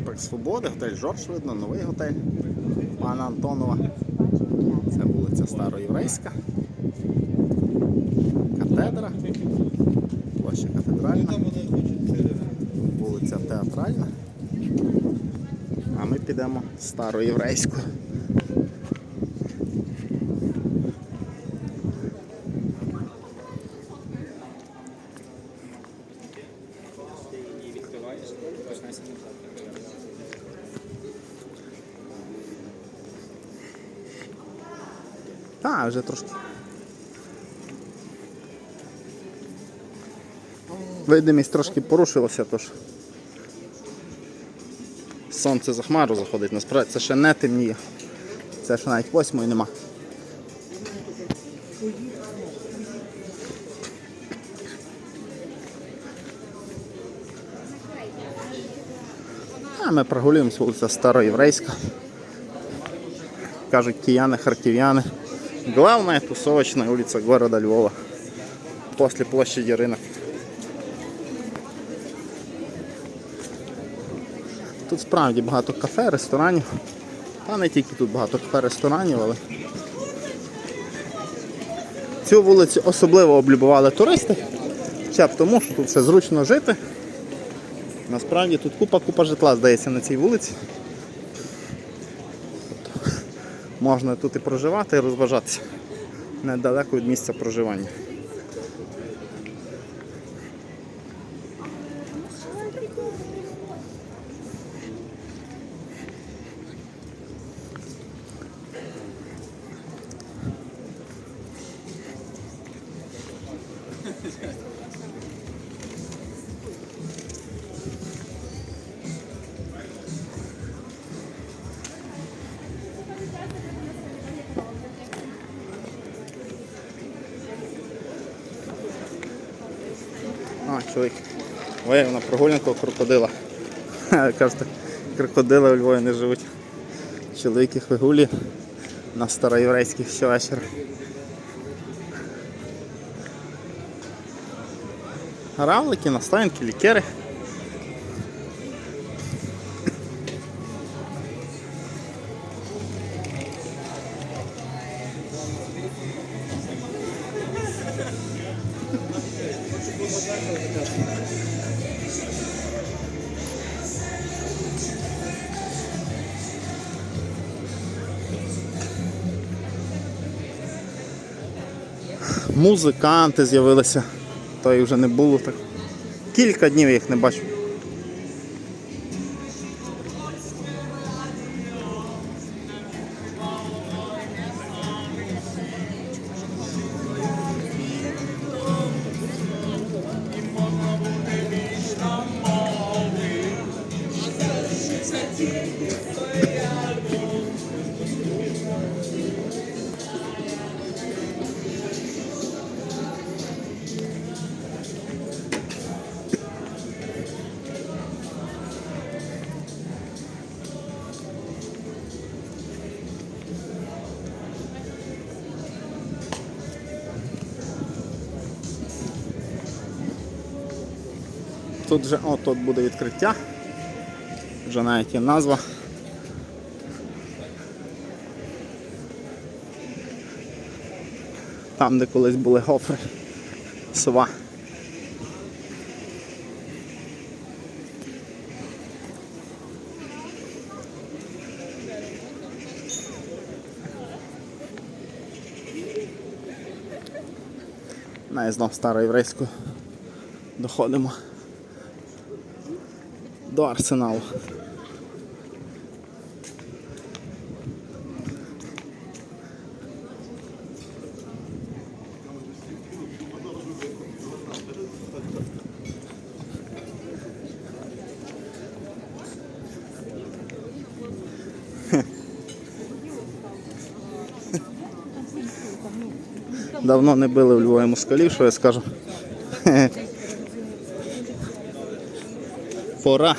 проспект Свободи, готель Жорж, видно, новий готель пана Антонова. Це вулиця Староєврейська. Катедра. Площа катедральна. Вулиця Театральна. А ми підемо староєврейською. Так, вже трошки. Видимість трошки порушилася, тож сонце за хмару заходить, насправді це ще не темніє. Це ще навіть восьмої нема. А ми прогулюємося вулиця Староєврейська. Кажуть кияни, харків'яни. Главная тусовочная улица города Львова. После площади рынок. Тут справді багато кафе, ресторанів. Та не тільки тут багато кафе, ресторанів, але цю вулицю особливо облюбували туристи. Хоча б тому, що тут все зручно жити. Насправді тут купа-купа житла, здається, на цій вулиці. Можна тут і проживати, і розважатися недалеко від місця проживання. Чоловік. Виявив на прогулянку крокодила. Кажете, крокодили у Львові не живуть. Чоловік їх вигулі на староєврейських щовечора. Равлики, настоянки, лікери. Музиканти з'явилися. То і вже не було так. Кілька днів їх не бачу. Тут вже о, тут буде відкриття. Вже навіть є назва. Там, де колись були гофри. Сова. На знов староєврейську доходимо до арсеналу. Давно не били в Львові москалів, що я скажу. Пора.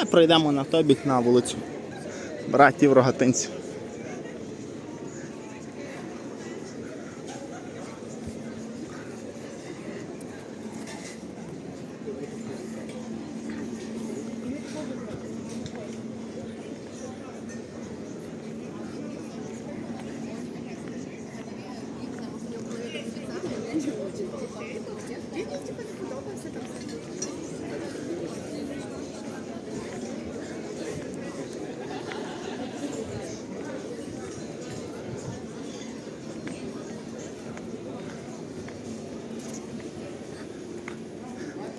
А пройдемо на той на вулицю. Братів рогатинців.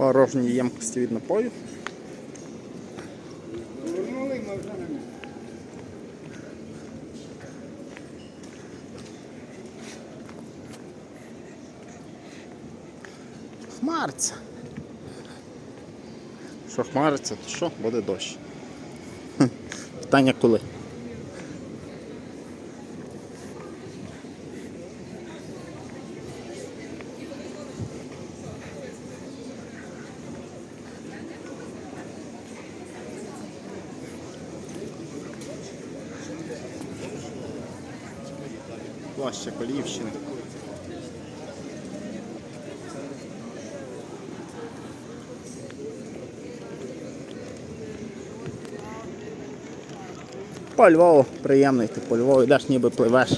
Порожні ємкості від напою. Хмариться. Що хмариться, то що буде дощ. Питання коли. Плаща Коліївщини. По Львову приємний, ти по Львову, йдеш ніби пливеш.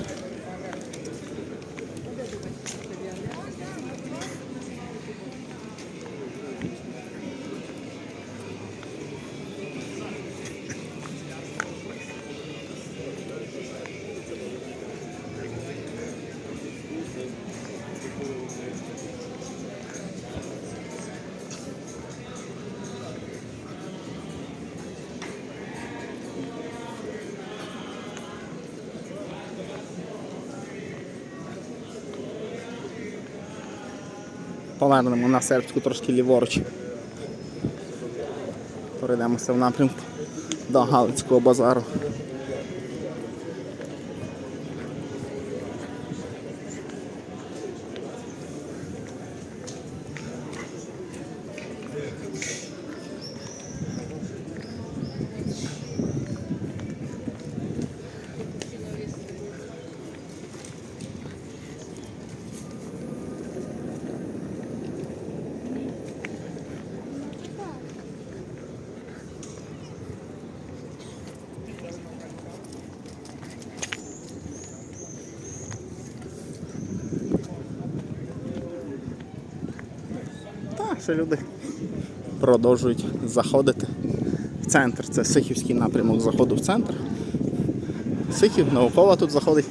Повернемо на сербську трошки ліворуч. Перейдемося в напрямку до Галицького базару. Що люди продовжують заходити в центр. Це Сихівський напрямок заходу в центр. Сихів, наукова тут заходить.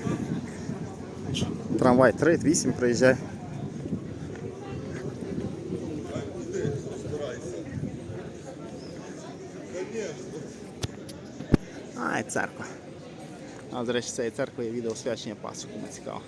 Трамвай 3, 8 приїжджає. А, і церква. А, до речі, цієї церкви є відео свячення Пасху, кому цікаво.